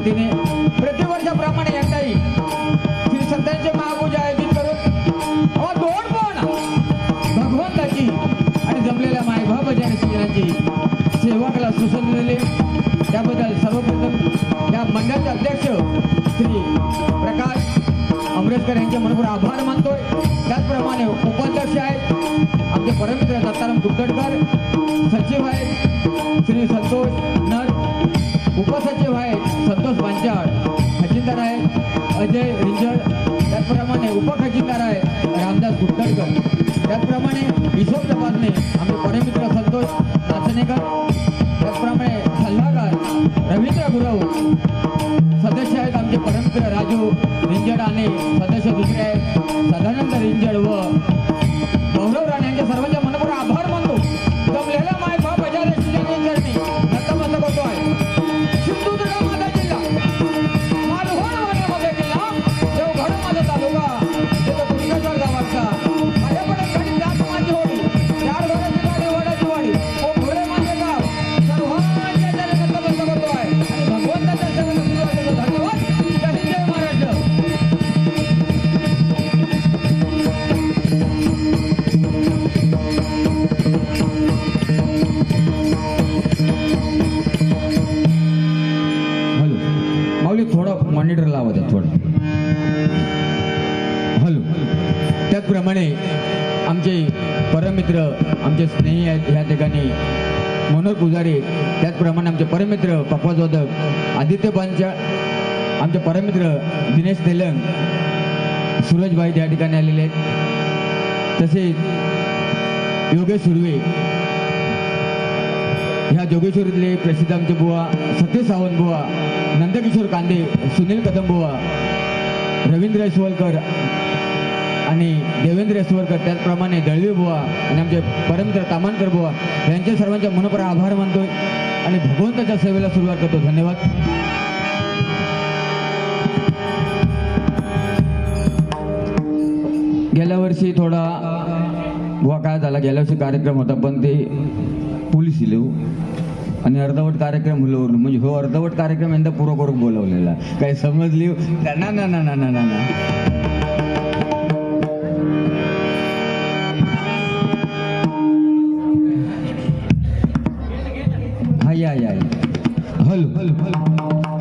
वतीने प्रतिवर्षाप्रमाणे यंदाही श्री संतांचे महापूजा आयोजित करून अहो दोन पण भगवंताची आणि जमलेल्या मायभाव भजन सजनाची सेवकाला सुसंध दिले त्याबद्दल सर्वप्रथम या मंडळाचे अध्यक्ष श्री प्रकाश आंबेडकर यांचे मनपूर आभार मानतोय. त्याचप्रमाणे उपाध्यक्ष आहेत आमचे परमित्र दत्ताराम दुग्गडकर सचिव आहेत श्री संतोष संतोष पांचाळ खजिनदार आहे अजय रिंजड त्याचप्रमाणे उपखजिनदार आहे रामदास गुटकरकर त्याचप्रमाणे हिशोब तपासणे आमचे परमित्र संतोष नाचनेकर त्याचप्रमाणे सल्लागार रवींद्र गुरव. सदस्य आहेत आमचे परममित्र राजू रिंजड आणि सदस्य दुसरे आहेत सदानंद रिंजड व आदित्य पांच्या आमचे परमित्र दिनेश तेलंग सूरजभाई त्या ठिकाणी आलेले आहेत. तसेच योगेश सुर्वे. ह्या जोगेश्वरीतले प्रसिद्ध आमचे बुवा सतीश सावंत बुवा नंदकिशोर कांदे सुनील कदम बुवा रवींद्र यशवलकर आणि देवेंद्र यशवलकर त्याचप्रमाणे दळवी बुवा आणि आमचे परमत्र तामानकर बुवा यांचे सर्वांच्या मनोपर आभार मानतोय. आणि भगवंताच्या सेवेला सुरुवात करतो. धन्यवाद. गेल्या वर्षी थोडा बुवा काय झाला. गेल्या वर्षी कार्यक्रम होता पण ते पोलीस इले हो. आणि अर्धवट कार्यक्रम हुलो म्हणजे हो अर्धवट कार्यक्रम यंदा पुरो करून बोलवलेला. काही समजली हो? ना ना ना ना ना ना. या या. हॅलो हॅलो हॅलो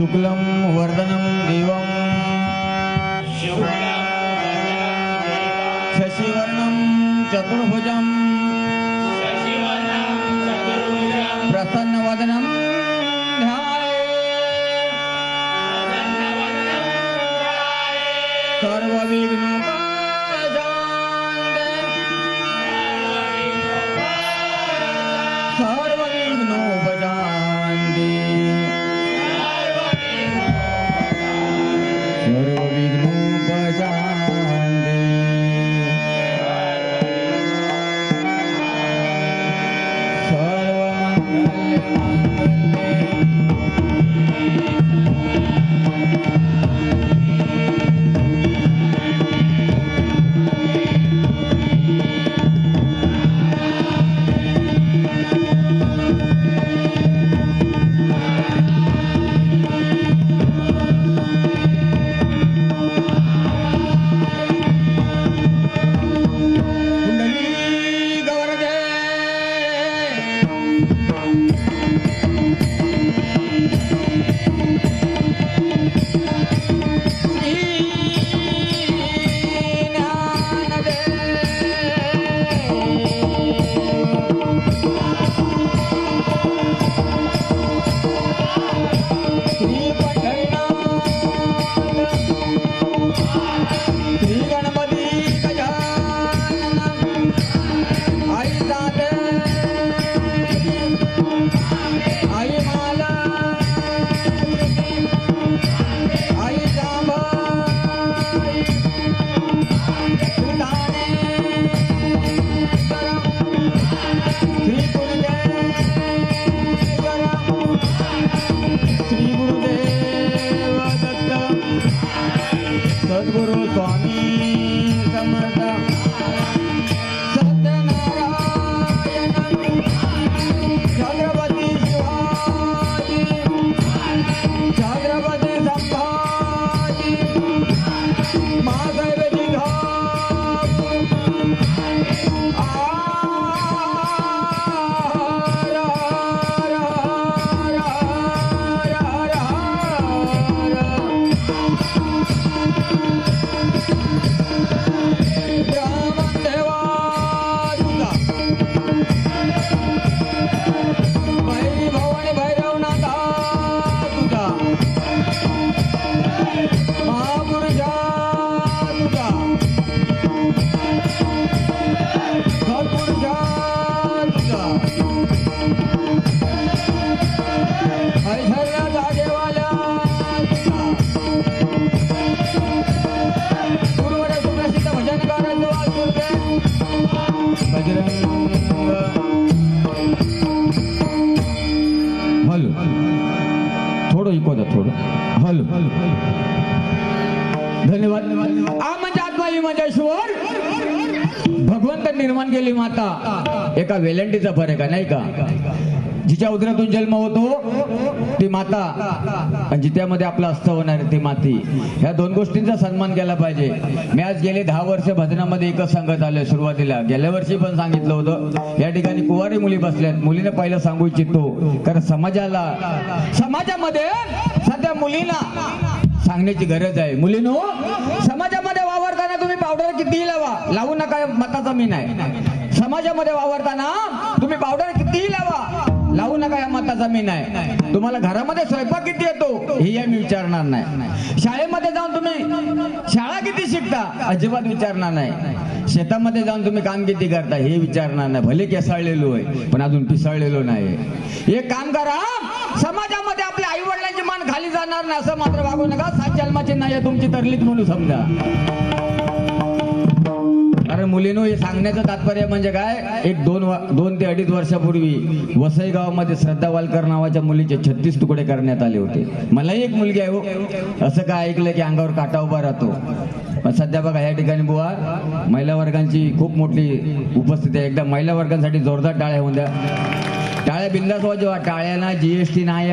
शुक्लं वर्धनं देवं। शशिवर्णं चतुर्भुजं प्रसन्नवदनम् बजरंग हॅलो. थोडं इको द्या थोडं. धन्यवाद. हा म्हणजे आत्मा ही भगवंत निर्माण केली माता. एका वेलंटीचा फरक आहे नाही का? जिच्या उदरातून जन्म होतो ती माता. आणि जित्यामध्ये आपलं अस्तं होणार ती माती. ह्या दोन गोष्टींचा सन्मान केला पाहिजे. मी आज गेले दहा वर्ष भजनामध्ये एकच सांगत आलोय सुरुवातीला. गेल्या वर्षी पण सांगितलं होतं. या ठिकाणी कुवारी मुली बसल्यात. मुलीने पहिलं सांगू इच्छितो. कारण समाजाला समाजामध्ये सध्या मुलींना सांगण्याची गरज आहे. मुलीनो समाजामध्ये वावरताना तुम्ही पावडर किती लावा? लावू नका मताचा मी नाही. समाजामध्ये वावरताना तुम्ही पावडर किती लावा? जमीन आहे. तुम्हाला घरामध्ये स्वयंपाक किती येतो? हे आम्ही विचारणार नाही. शाळेमध्ये जाऊन तुम्ही शाळा किती शिकता? अजिबात विचारणार नाही. शेतामध्ये जाऊन तुम्ही काम किती करता? हे विचारणार नाही. भले केसाळलेलो आहे पण अजून पिसाळलेलो नाही एक काम करा. समाजामध्ये आपल्या आई वडिलांची मान खाली जाणार नाही असं मात्र वागू नका. सात जन्माची नाही आहे तुमची तरलीत म्हणून समजा. अरे मुलीनो हे सांगण्याचं तात्पर्य म्हणजे काय? एक दोन व- दोन ते अडीच वर्षापूर्वी वसई गावामध्ये श्रद्धा वालकर नावाच्या मुलीचे छत्तीस तुकडे करण्यात आले होते. मलाही एक मुलगी आहे हो. असं काय ऐकलं की अंगावर काटा उभा राहतो? पण सध्या बघा या ठिकाणी बुवा महिला वर्गांची खूप मोठी उपस्थिती आहे. एकदा महिला वर्गांसाठी जोरदार टाळ्या होऊन द्या. टाळ्या बिंदास वाजवा. टाळ्यांना जीएसटी नाही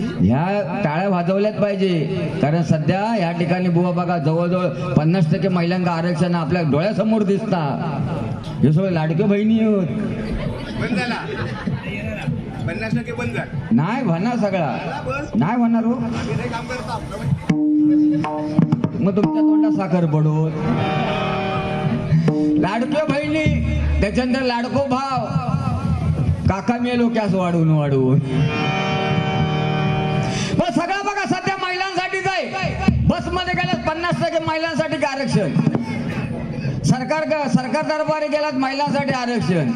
ह्या टाळ्या वाजवल्याच पाहिजे. कारण सध्या या ठिकाणी बुवा बघा जवळजवळ पन्नास टक्के महिलांना आरक्षण आपल्या डोळ्यासमोर दिसतात हे सगळे लाडके बहिणी पन्नास टक्के बंद झाला. नाही म्हणणार सगळा. नाही म्हणणार हो. मग तुमच्या तोंडात साखर पडून. लाडक्या बहिणी त्याच्यानंतर लाडको भाव. काका मेलो कॅस वाढवून वाढवून पण सगळं बघा सध्या महिलांसाठीच आहे. बसमध्ये गेल्यास पन्नास टक्के महिलांसाठी आरक्षण. सरकार सरकार दरबारी गेलात महिलांसाठी आरक्षण.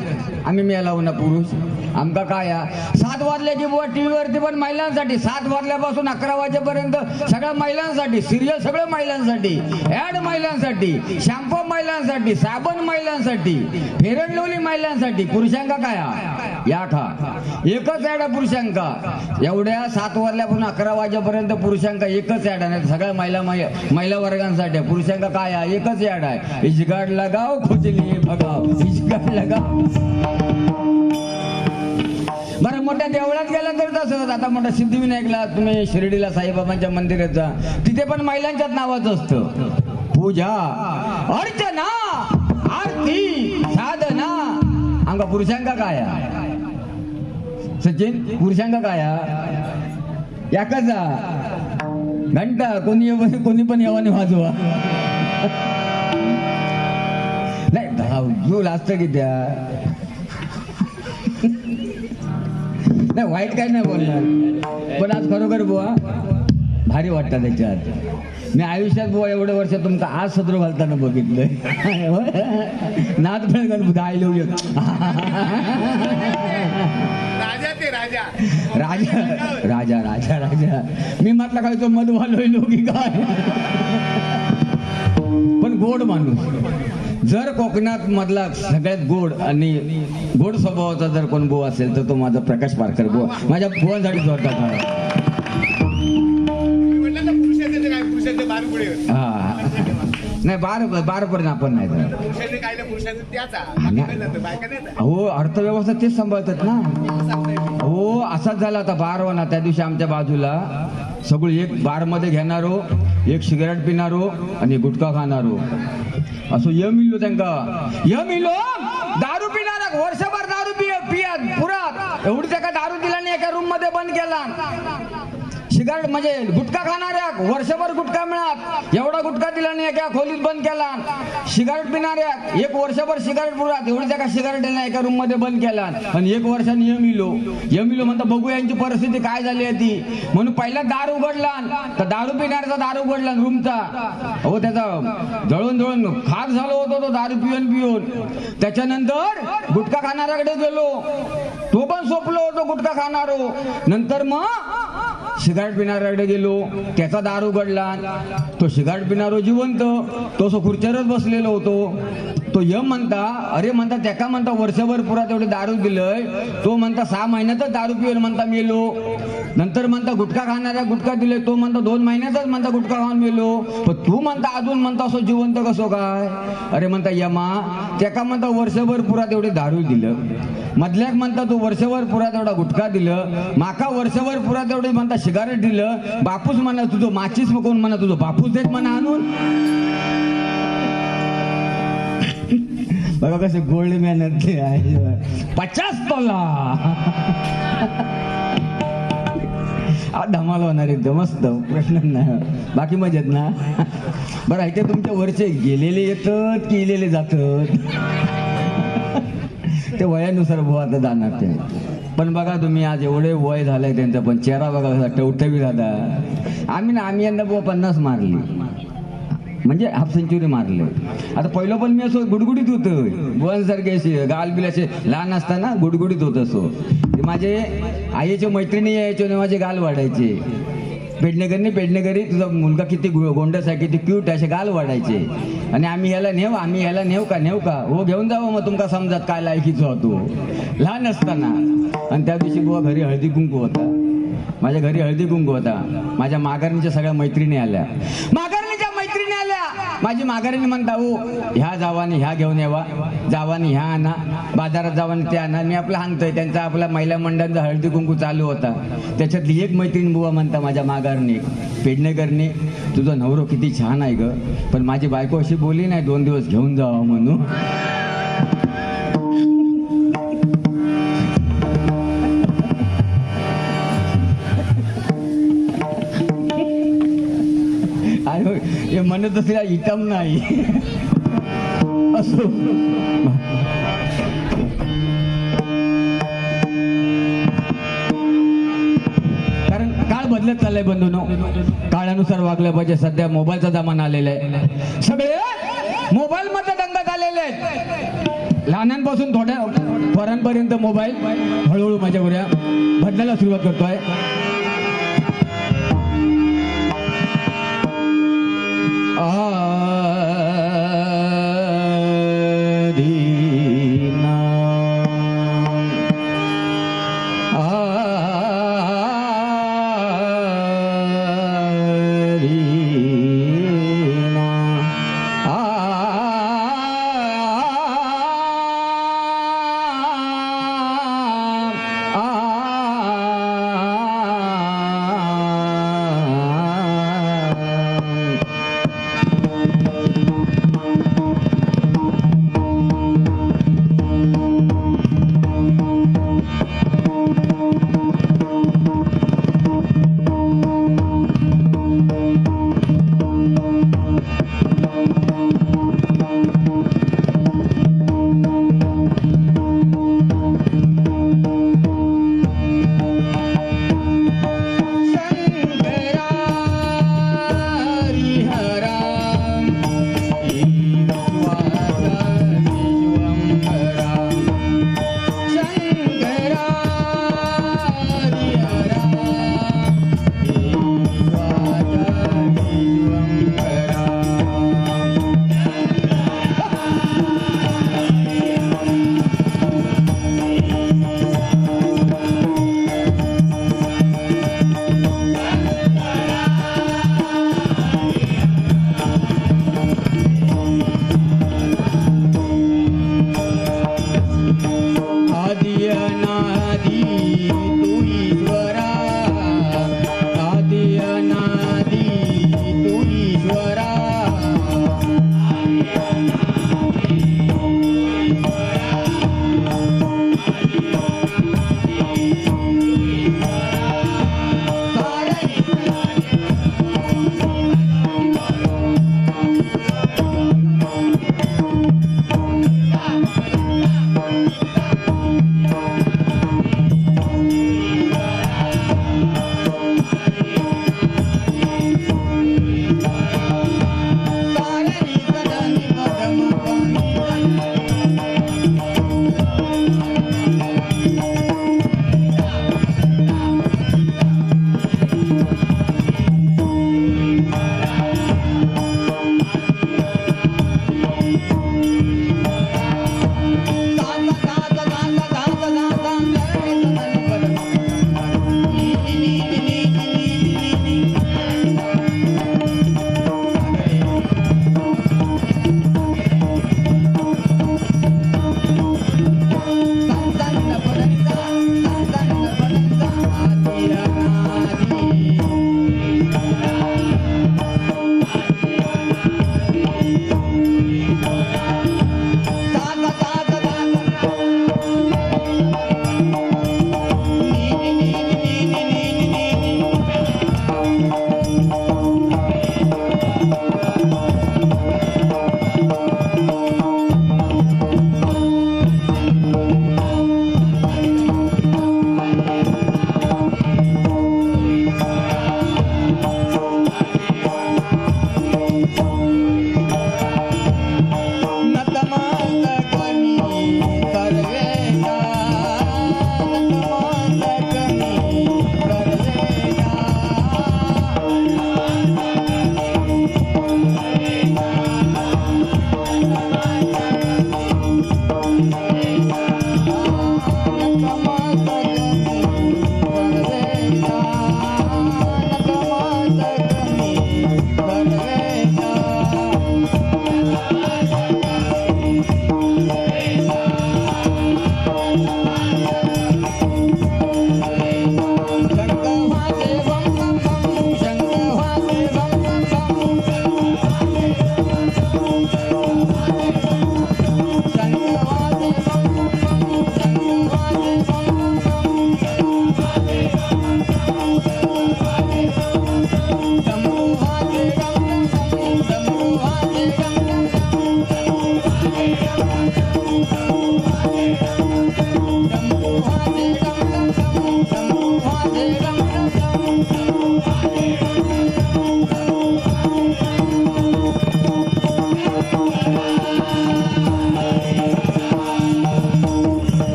आम्ही मेलाव ना पुरुष. आमका काय सात वाजल्याची बुवा टी व्हीवरती पण महिलांसाठी सात वाजल्यापासून अकरा वाजेपर्यंत सगळ्या महिलांसाठी सिरियल सगळं महिलांसाठी ऍड महिलांसाठी शॅम्पू महिलांसाठी साबण महिलांसाठी फेरन महिलांसाठी पुरुषांका काय हा? या खा एकच ऍड आहे पुरुषांका. एवढ्या सात वाजल्यापासून अकरा वाजेपर्यंत पुरुषांका एकच ऍड आहे सगळ्या महिला महिला वर्गांसाठी. पुरुषांका काय आहे? एकच ऍड आहे. इजगाड लगाव खुजली भगाव. इजगाड लगाव. बरं मोठ्या देवळात गेला तर तसंच आता मोठा सिद्धिविनायकला तुम्ही शिर्डीला साईबाबांच्या मंदिरात जा. तिथे पण महिलांच्याच नावाचं असतं. पूजा अर्चना आरती साधना. आमका पुरुषांका काय? सचिन पुरुषांका काय? आहे? जा. घंटा कोणी कोणी पण येवाने वाजवा. नाही धाव जीव असतं की त्या नाही वाईट काय नाही बोलणार. पण आज खरोखर बुवा भारी वाटतं त्याच्यात. मी आयुष्यात बुवा एवढं वर्ष तुमका आज सदर घालताना बघितलंय. नाद पण गणपती आय लव यू राजा ते राजा. राजा राजा राजा राजा. मी म्हटलं काय तो मध वालोय लोकी काय? पण गोड माणूस. जर कोकणात मधला सगळ्यात गोड आणि गोड स्वभावाचा जर कोण बुवा असेल तर तो माझा प्रकाश पारकर बुवा. माझ्या बुवांसाठी जोरदार हा. नाही बार बारपर्यंत आपण नाही. हो अर्थव्यवस्था तेच सांभाळतात ना. हो असाच झाला आता बारवाना. त्या दिवशी आमच्या बाजूला सगळी एक बारमध्ये घेणारो एक सिगारेट पिणारो आणि गुटखा खाणारो. असं यम इल्लो त्यांका. यम इल्लो? दारू पिणारा. वर्षभर दारू पिय पियत पुरात. एवढी त्याका दारू दिला नाही एका रूममध्ये बंद केला. सिगारेट म्हणजे गुटखा खाणाऱ्या वर्षभर गुटखा मिळात. एवढा गुटखा दिला नाही एका खोलीत बंद केला. सिगारेट पिणाऱ्या एक वर्षभर सिगारेट पुरात. एवढी त्या सिगारेट नाही एका रूममध्ये बंद केला. आणि एक वर्षाने यमिलो यमिलो यम म्हणता बघू यांची परिस्थिती काय झाली आहे ती. म्हणून पहिला दार उघडला. तर दारू पिणाऱ्याचा दार उघडला रूमचा हो त्याचा जळून जळून खाक झालो होतो तो दारू पिऊन पिऊन. त्याच्यानंतर गुटखा खाणाऱ्याकडे गेलो. तो पण सोपलो होतो गुटखा खाणारो. नंतर मग सिगारेट पिणाऱ्याकडे गेलो त्याचा दार उघडला. तो सिगारेट पिणारो जिवंत तो सो खुर्च्यावरच बसलेलो होतो. तो यम म्हणता अरे म्हणता त्याका म्हणता वर्षभर पुरा तेवढे दारू दिलंय. तो म्हणता सहा महिन्यातच दारू पिवेल म्हणता मेलो. नंतर म्हणता गुटखा खाणाऱ्या गुटखा दिले तो म्हणता दोन महिन्यातच म्हणता गुटखा खाऊन मेलो. पण तू म्हणता अजून म्हणता असो जिवंत कसो काय? अरे म्हणता यमा त्याका म्हणता वर्षभर पुरा तेवढे दारू दिलं. मधल्याक म्हणता तू वर्षभर पुरा तेवढा गुटखा दिलं. माका वर्षभर पुरा तेवढे म्हणता सिगारेट दिलं बापूस म्हणा तुझं माचीस कोण म्हणा तुझं बापूस देत म्हणा आणून. बघा कसे गोल्ड मेहनत ते आहे. पचास तोला. धमाल होणार एकदम मस्त प्रश्न नाही. बाकी मजेत ना? बरं इथे तुमच्या वरचे गेलेले येतात की इलेले जातात? ते वयानुसार भाऊ आता जाणार ते. पण बघा तुम्ही आज एवढे वय झालंय त्यांचं पण चेहरा बघा कसा टवटवी झाला. आम्ही ना आम्ही यांना बुवा पन्नास मारली. म्हणजे हाफ सेंचुरी मारले. आता पहिलं पण मी असो गुडगुडीत होतो. बुवांसारखे असे गाल बिल असे लहान असताना गुडगुडीत होत असो. ते माझे आईचे मैत्रिणी यायचे माझे गाल वाढायचे. पेडणेकरने पेडणेकरी तुझा मुलगा किती गोंडस आहे किती क्यूट आहे असे गाल वाढायचे. आणि आम्ही ह्याला नेऊ आम्ही ह्याला नेऊ का नेऊ का? हो घेऊन जावं मग तुमका समजात काय लायकीचो होतो लहान असताना. आणि त्या दिवशी बुवा घरी हळदी कुंकू होता. माझ्या घरी हळदी कुंकू होता. माझ्या माघारणीच्या सगळ्या मैत्रिणी आल्या. माघारणीच्या माझी माघारीने म्हणता हो ह्या जावाने ह्या घेऊन यावा. जावाने ह्या आणा. बाजारात जावाने ते आणा. मी आपलं हाणतोय. त्यांचा आपला महिला मंडळांचा हळदी कुंकू चालू होता. त्याच्यातली एक मैत्रीण बुवा म्हणता माझ्या माघारने पेडणेकरने तुझा नवरो किती छान आहे ग. पण माझी बायको अशी बोलली नाही दोन दिवस घेऊन जावा म्हणून. हे म्हणत असल्या इटम नाही. असो. कारण काळ बदलत चाललाय बंधून. काळानुसार वागलं पाहिजे. सध्या मोबाईलचा जमाना आलेला आहे. सगळे मोबाईल मध्ये दंगत आलेले आहेत. लहानांपासून थोड्या पोरांपर्यंत मोबाईल हळूहळू माझ्या बऱ्या बदलायला सुरुवात करतोय. 啊。